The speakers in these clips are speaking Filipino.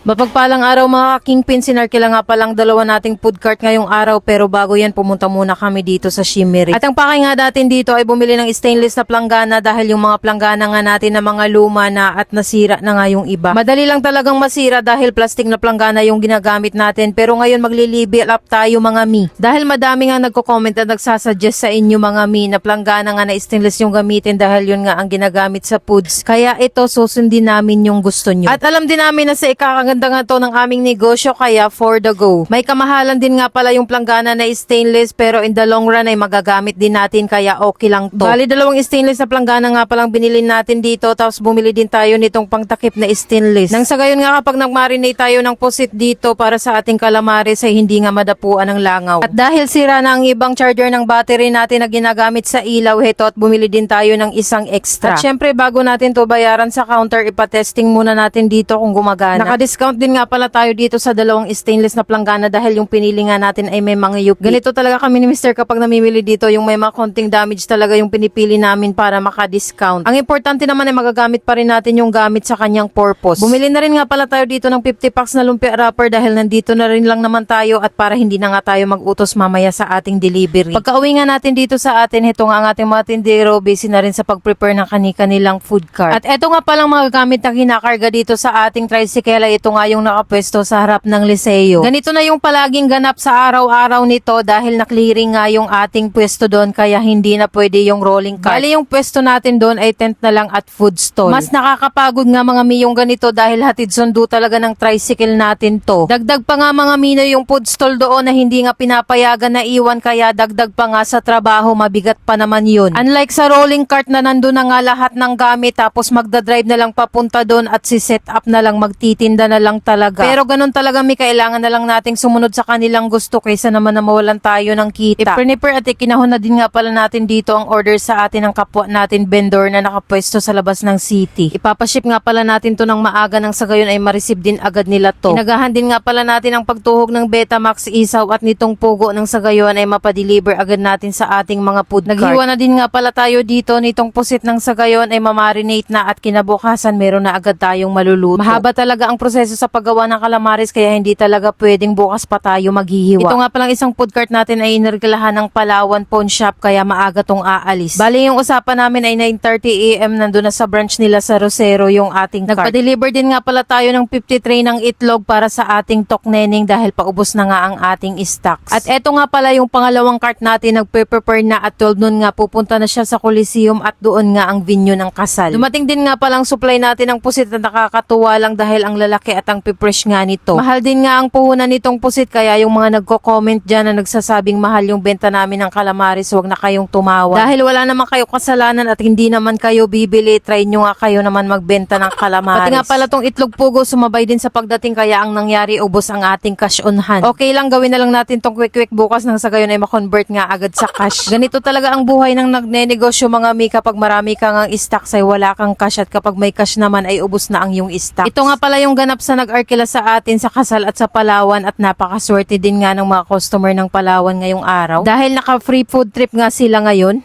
Mapagpalang araw mga kingpin, sinarkila nga palang dalawa nating food cart ngayong araw pero bago yan pumunta muna kami dito sa Shimmery. At ang pakay natin dito ay bumili ng stainless na planggana dahil yung mga planggana nga natin na mga luma na at nasira na nga yung iba. Madali lang talagang masira dahil plastic na planggana yung ginagamit natin pero ngayon maglilibil up tayo mga mi. Dahil madami nga nagko-comment at nagsasuggest sa inyo mga mi na planggana nga na stainless yung gamitin dahil yun nga ang ginagamit sa foods. Kaya ito susundin namin yung gusto nyo. At alam din namin na sa ikakaganda nga to ng aming negosyo kaya for the go. May kamahalan din nga pala yung planggana na stainless pero in the long run ay magagamit din natin kaya okay lang to. Bali dalawang stainless na planggana nga palang binili natin dito tapos bumili din tayo nitong pangtakip na stainless. Nang sa gayon nga kapag nagmarinate tayo ng pusit dito para sa ating calamares ay hindi nga madapuan ng langaw. At dahil sira na ang ibang charger ng battery natin na ginagamit sa ilaw heto at bumili din tayo ng isang extra. At syempre bago natin to bayaran sa counter ipatesting muna natin dito kung gumagana. Naka-discount din nga pala tayo dito sa dalawang stainless na planggana dahil yung pinili nga natin ay may mga yuki. Ganito talaga kami ni Mr. kapag namimili dito yung may mga konting damage talaga yung pinipili namin para maka-discount. Ang importante naman ay magagamit pa rin natin yung gamit sa kanyang purpose. Bumili na rin nga pala tayo dito ng 50 packs na lumpia wrapper dahil nandito na rin lang naman tayo at para hindi na nga tayo mag-utos mamaya sa ating delivery. Pagka uwi nga natin dito sa atin, ito nga ang ating mga tindero, busy na rin sa pag-prepare ng kani-kanilang food cart. At eto nga palang mga gamit na kinakarga dito sa ating tricycle, ay ito nga yung nakapwesto sa harap ng Liceo. Ganito na yung palaging ganap sa araw-araw nito dahil naklearing nga yung ating pwesto doon kaya hindi na pwede yung rolling cart. Bali yung pwesto natin doon ay tent na lang at food stall. Mas nakakapagod nga mga mi yung ganito dahil hatid sundo talaga ng tricycle natin to. Dagdag pa nga mga mino yung food stall doon na hindi nga pinapayagan na iwan kaya dagdag pa nga sa trabaho mabigat pa naman yun. Unlike sa rolling cart na nandun na nga lahat ng gamit tapos magdadrive na lang papunta doon at si set up na lang magtitinda na lang talaga. Pero ganun talaga mi kailangan na lang nating sumunod sa kanilang gusto kaysa naman na mawalan tayo ng kita. Ipreniper at ikinahon na din nga pala natin dito ang order sa atin ng kapwa natin vendor na nakapwesto sa labas ng city. Ipapaship nga pala natin to ng maaga nang sa gayon ay ma-receive din agad nila to. Inagahan din nga pala natin ang pagtuhog ng Betamax isaw at nitong pugo nang sa gayon ay mapadeliver agad natin sa ating mga food cart. Naghiwa na din nga pala tayo dito nitong pusit nang sa gayon ay mamarinate na at kinabukasan meron na agad tayong maluluto. Mahaba talaga ang proseso sa paggawa ng calamares kaya hindi talaga pwedeng bukas pa tayo maghihiwa. Ito nga palang isang food cart natin ay inirgalahan ng Palawan Pawn Shop kaya maaga tong aalis. Bali yung usapan namin ay 9.30 am nandun na sa branch nila sa Rosero yung ating cart. Nagpa-deliver din nga pala tayo ng 50 tray ng itlog para sa ating tokneneng dahil paubos na nga ang ating stocks. At eto nga pala yung pangalawang cart natin nagpe-prepare na at 12 noon nga pupunta na siya sa Coliseum at doon nga ang venue ng kasal. Dumating din nga palang supply natin ng pusit na nakakatuwa lang dahil ang lalaki at ang pipresh nga nito. Mahal din nga ang puhunan nitong pusit kaya yung mga nagko-comment dyan na nagsasabing mahal yung benta namin ng calamares huwag na kayong tumawa. Dahil wala naman kayo kasalanan at hindi naman kayo bibili, try nyo nga kayo naman magbenta ng calamares. Pati nga pala tong itlog pugo sumabay din sa pagdating kaya ang nangyari ubos ang ating cash on hand. Okay lang gawin na lang natin tong quick quick bukas nang sa gayon ay makonvert nga agad sa cash. Ganito talaga ang buhay ng nagnenegosyo mga mi kapag marami kang ang stocks ay wala kang cash at kapag may cash naman ay ubos na ang yung stock. Ito nga pala yung ganap sa nag-arkila sa atin sa kasal at sa Palawan at napakaswerte din nga ng mga customer ng Palawan ngayong araw. Dahil naka free food trip nga sila ngayon.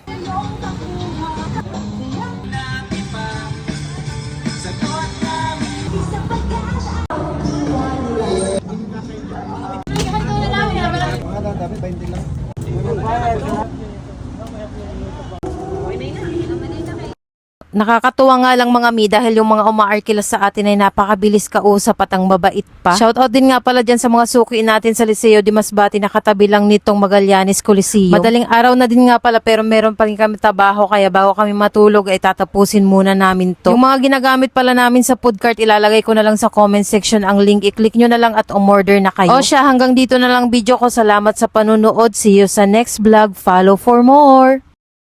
Nakakatuwa nga lang mga mi dahil yung mga umaarkila sa atin ay napakabilis kausap at ang mabait pa. Shoutout din nga pala dyan sa mga suki natin sa Liceo de Masbate na katabi lang nitong Magallanes Coliseum. Madaling araw na din nga pala pero meron pa rin kami trabaho kaya bago kami matulog ay tatapusin muna namin to. Yung mga ginagamit pala namin sa food cart ilalagay ko na lang sa comment section ang link. I-click nyo na lang at umorder na kayo. O siya hanggang dito na lang video ko. Salamat sa panunood. See you sa next vlog. Follow for more.